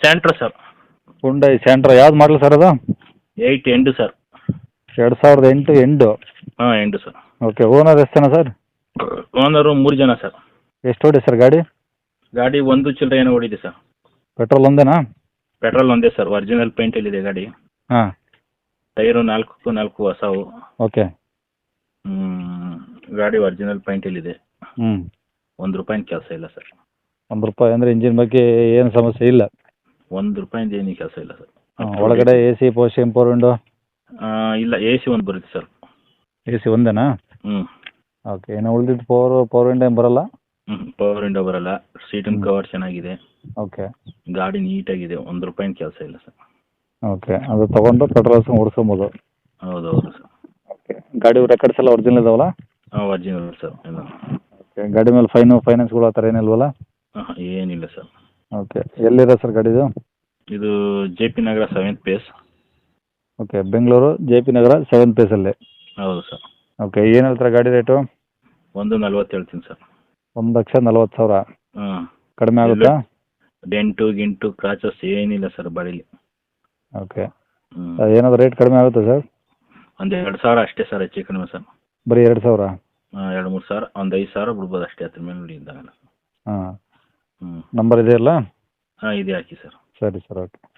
Santro sir Hyundai Santro ಯಾವ್ದು model sir ಅದು? Eight ಎಂಡು ಸರ್ ಎರಡು ಸಾವಿರದ ಎಂಟು ಎಂಟು ಹಾಂ ಎಂಡು ಸರ್ ಓಕೆ ಓನರ್ ಎಷ್ಟು ಜನ ಸರ್ ಓನರು ಮೂರು ಜನ ಸರ್ ಎಷ್ಟು ಹೊಡಿ ಸರ್ ಗಾಡಿ? ಗಾಡಿ ಒಂದು ಚಿಲ್ಲರೆ ಏನೋ ಓಡಿದೆ ಸರ್ ಪೆಟ್ರೋಲ್ ಒಂದೇನಾ? ಪೆಟ್ರೋಲ್ ಒಂದೇ ಸರ್ ಒರಿಜಿನಲ್ ಪೇಂಟಲ್ಲಿದೆ ಗಾಡಿ. ಹಾಂ. ಟೈರು ನಾಲ್ಕು ನಾಲ್ಕು ಹೊಸವು. ಓಕೆ ಹ್ಮ್, ಗಾಡಿ ಒರಿಜಿನಲ್ ಪೇಂಟಲ್ಲಿದೆ ಹ್ಞೂ ಒಂದು ರೂಪಾಯಿನ ಕೆಲಸ ಇಲ್ಲ ಸರ್ ಒಂದು ರೂಪಾಯಿ ಅಂದರೆ ಇಂಜಿನ್ ಬಗ್ಗೆ ಏನು ಸಮಸ್ಯೆ ಇಲ್ಲ. ಒಂದು ರೂಪಾಯಿಂದ ಏನು ಕೆಲಸ ಇಲ್ಲ ಸರ್. ಒಳಗಡೆ A C post power window ಇಲ್ಲ ಎ ಸಿ ಒಂದು ಬರುತ್ತೆ ಸರ್. A C ಒಂದೇನಾ? ಹ್ಞೂ ಓಕೆ ಇನ್ನು ಉಳಿದಿದ್ದು ಪವರ್ ಪವರ್ ವಿಂಡೋ ಏನು ಬರಲ್ಲ? ಹ್ಞೂ ಪವರ್ ವಿಂಡೋ ಬರಲ್ಲ. ಸೀಟಿನ ಕವರ್ ಚೆನ್ನಾಗಿದೆ. ಓಕೆ ಗಾಡಿ ನೀಟಾಗಿದೆ ಒಂದು ರೂಪಾಯಿನ ಕೆಲಸ ಇಲ್ಲ ಸರ್. ಓಕೆ ಅದು ತೊಗೊಂಡು ಪೆಟ್ರೋಲ್ಸ್ ಓಡಿಸ್ಕೊಬೋದು. ಹೌದು ಹೌದು ಸರ್. ಓಕೆ ಗಾಡಿ ರೆಕಾರ್ಡ್ಸ್ ಎಲ್ಲ ಒರಿಜಿನಲ್ ಇದಾವಲ್ಲ? ಹಾಂ ಒರಿಜಿನಲ್ ಸರ್ ಎಲ್ಲ. ಓಕೆ ಗಾಡಿ ಮೇಲೆ ಫೈನು ಫೈನಾನ್ಸ್ಗಳು ಆ ಥರ ಏನಿಲ್ವಲ್ಲ? ಹಾಂ ಏನಿಲ್ಲ ಸರ್. ಓಕೆ. ಎಲ್ಲಿದೆ ಸರ್ ಗಾಡಿದು? ಇದು J P Nagar seventh phase okay Bengaluru J P Nagar seventh ಪೇಸಲ್ಲಿ ಹೌದು ಸರ್. ಓಕೆ ಏನು ಹೇಳ್ತಾರೆ ಗಾಡಿ ರೇಟು? ಒಂದು ನಲ್ವತ್ತು ಹೇಳ್ತೀನಿ ಸರ್. ಒಂದು ಲಕ್ಷ ನಲ್ವತ್ತು ಸಾವಿರ. ಹಾಂ. ಕಡಿಮೆ ಆಗುತ್ತಾ? ಡೆಂಟು ಗಿಂಟು ಕ್ರಾಚಸ್ ಏನಿಲ್ಲ ಸರ್ ಬಾಡಿಲಿ. ಓಕೆ. ಹ್ಞೂ ಏನಾದರೂ ರೇಟ್ ಕಡಿಮೆ ಆಗುತ್ತಾ ಸರ್? ಒಂದು ಎರಡು ಸಾವಿರ ಅಷ್ಟೇ ಸರ್ ಹೆಚ್ಚು ಕಡಿಮೆ ಸರ್. ಬರೀ ಎರಡು ಸಾವಿರ? ಎರಡು ಮೂರು ಸಾವಿರ ಒಂದು ಐದು ಸಾವಿರ ಬಿಡ್ಬೋದು ಅಷ್ಟೇ ಅದ್ರ ಮೇಲೆ ಉಳಿದಾಗಲ್ಲ ಹಾಂ. ಹ್ಞೂ ನಂಬರ್ ಇದೆಯಲ್ಲ? ಹಾಂ ಇದೆ ಹಾಕಿ ಸರ್. ಸರಿ ಸರ್ ಓಕೆ.